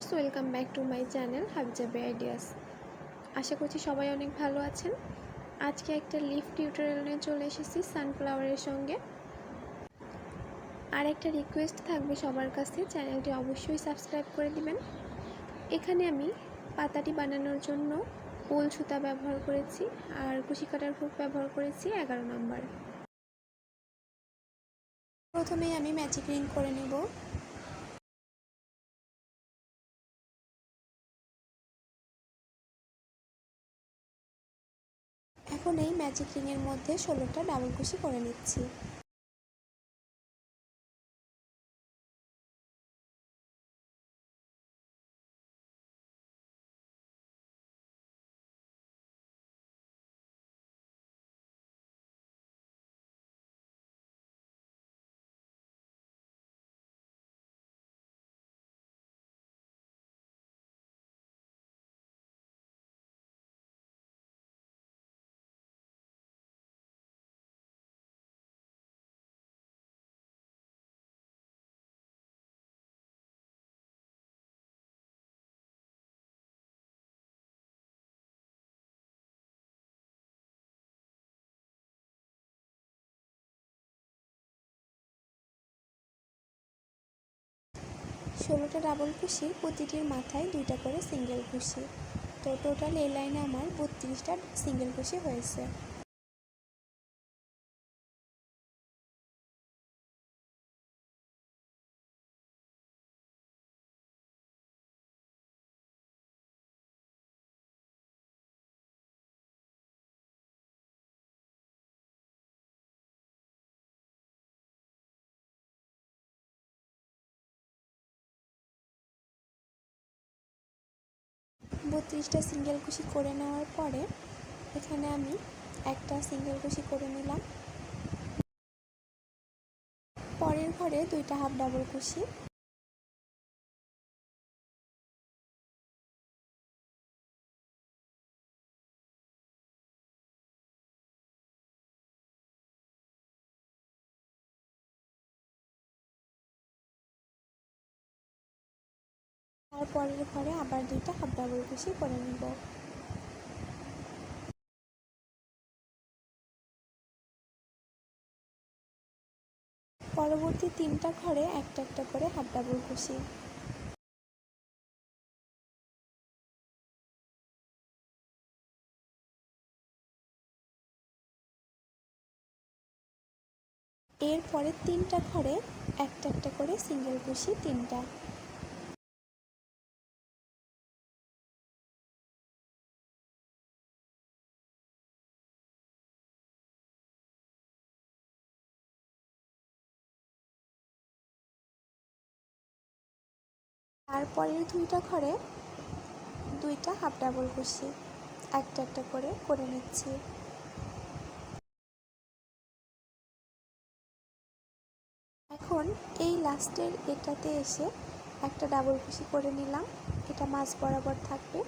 Welcome back to my channel Habijabi ideas আশা করছি সবাই অনেক ভালো আছেন। আজকে একটা লিফ টিউটোরিয়াল নিয়ে চলে এসেছি সানফ্লাওয়ারের সঙ্গে। আর একটা রিকোয়েস্ট থাকবে সবার কাছে চ্যানেলটি অবশ্যই সাবস্ক্রাইব করে দিবেন। এখানে আমি পাতাটি বানানোর জন্য উল সুতা ব্যবহার করেছি আর কুশি কাটার হুক ব্যবহার করেছি এগারো নম্বর। প্রথমেই আমি ম্যাজিক রিং করে নেব। এখন এই ম্যাজিক রিংয়ের মধ্যে ষোলোটা ডাবল খুশি করে নিচ্ছি। ষোলোটা ডাবল কুশি প্রতিটির মাথায় দুইটা করে সিঙ্গেল কুশি তো টোটাল এই লাইনে আমার বত্রিশটা সিঙ্গেল কুশি হয়েছে। বত্রিশটা সিঙ্গেল কুশি করে নেওয়ার পরে এখানে আমি একটা সিঙ্গেল কুশি করে নিলাম। পরের ঘরে দুইটা হাফ ডাবল কুশি। তারপরের ঘরে আবার দুইটা হাফ ডাবল কুশি করে নেব। পরবর্তী তিনটা ঘরে একটা একটা করে হাফ ডাবল কুশি এরপরে তিনটা ঘরে একটা একটা করে সিঙ্গেল কুশি তিনটা। তারপরের দুইটা ঘরে দুইটা হাফ ডাবল কুশি একটা একটা করে করে নিচ্ছি। এখন এই লাস্টের এটাতে এসে একটা ডাবল কুশি করে নিলাম, এটা মাছ বরাবর থাকবে।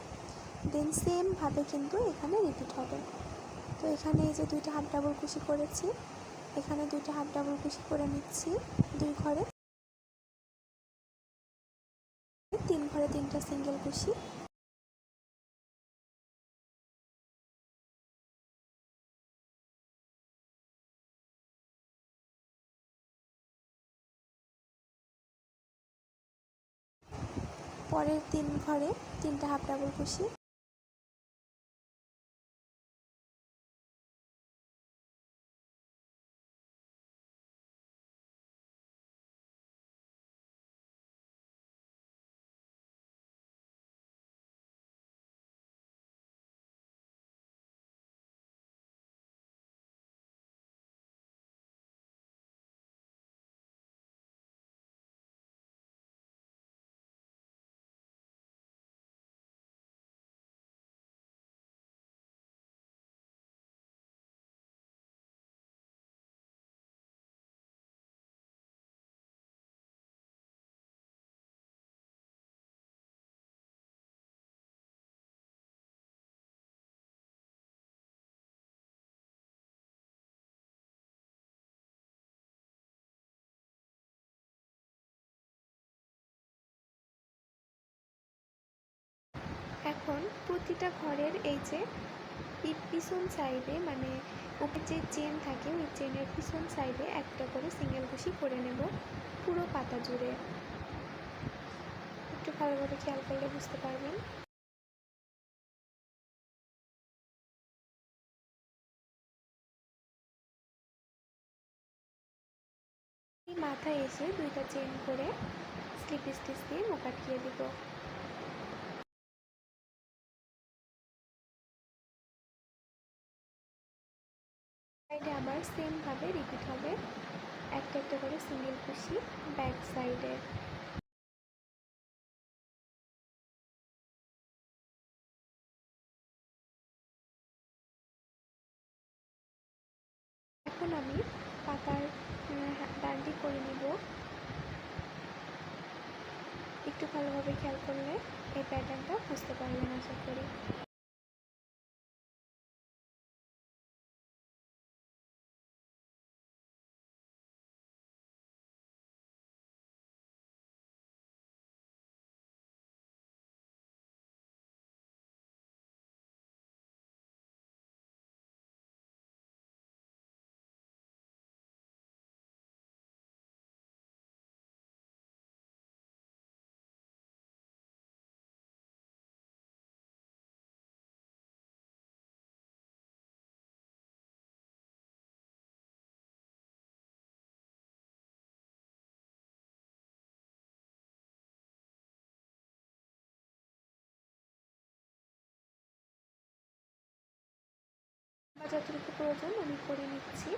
দেন সেমভাবে কিন্তু এখানে রিপিট হবে। তো এখানে এই যে দুইটা হাফ ডাবল কুশি করেছি, এখানে দুইটা হাফ ডাবল কুশি করে নিচ্ছি দুই ঘরে। তিন তিনটা সিঙ্গেল কুশি পরের তিন ঘরে তিনটা হাফ ডাবল কুশি এখন প্রতিটা ঘরের এই যে পিছন সাইডে মানে উপরে যে চেন থাকে, ওই চেনের পিছন সাইডে একটা করে সিঙ্গেল কুশি করে নেব পুরো পাতা জুড়ে। একটু ভালোভাবে খেয়াল করলে বুঝতে পারবেন। মাথায় এসে দুইটা চেন করে স্লিপ স্টিচ দিয়ে মুখ আটকিয়ে দিব। আবার সেমভাবে রিপিট হবে। একটা একটা করে সিঙ্গেল কুশি ব্যাক সাইডে এখন আমি পাতার ডান্ডি করে নিব। একটু ভালোভাবে খেয়াল করলে এই প্যাটার্নটা বুঝতে পারবেন, আশা করি। যতটুকু প্রয়োজন, আমি করে নিচ্ছি।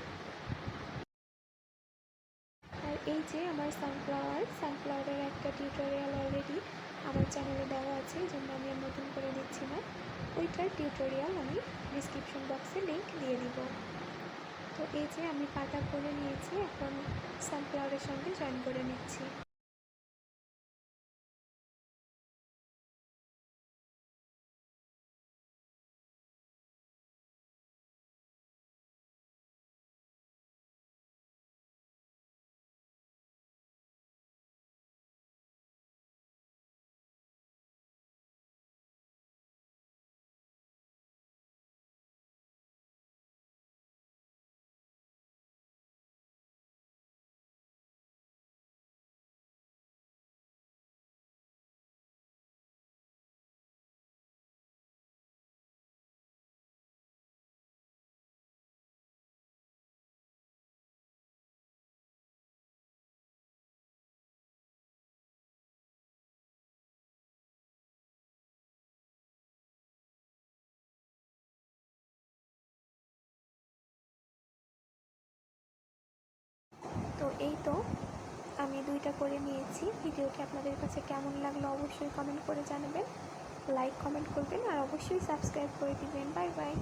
আর এই যে আমার সানফ্লাওয়ার সানফ্লাওয়ারের একটা টিউটোরিয়াল অলরেডি আমার চ্যানেলে দেওয়া আছে, এই জন্য আমি নতুন করে দিচ্ছি না। ওইটার টিউটোরিয়াল আমি ডিসক্রিপশন বক্সে লিঙ্ক দিয়ে দিব। তো এই যে আমি পাতা করে নিয়েছি, এখন সানফ্লাওয়ারের সঙ্গে জয়েন করে নিচ্ছি। এই তো, আমি দুইটা করে নিয়েছি। ভিডিওটি আপনাদের কাছে কেমন লাগল অবশ্যই কমেন্ট করে জানাবেন। লাইক কমেন্ট করবেন আর অবশ্যই সাবস্ক্রাইব করে দিবেন। Bye bye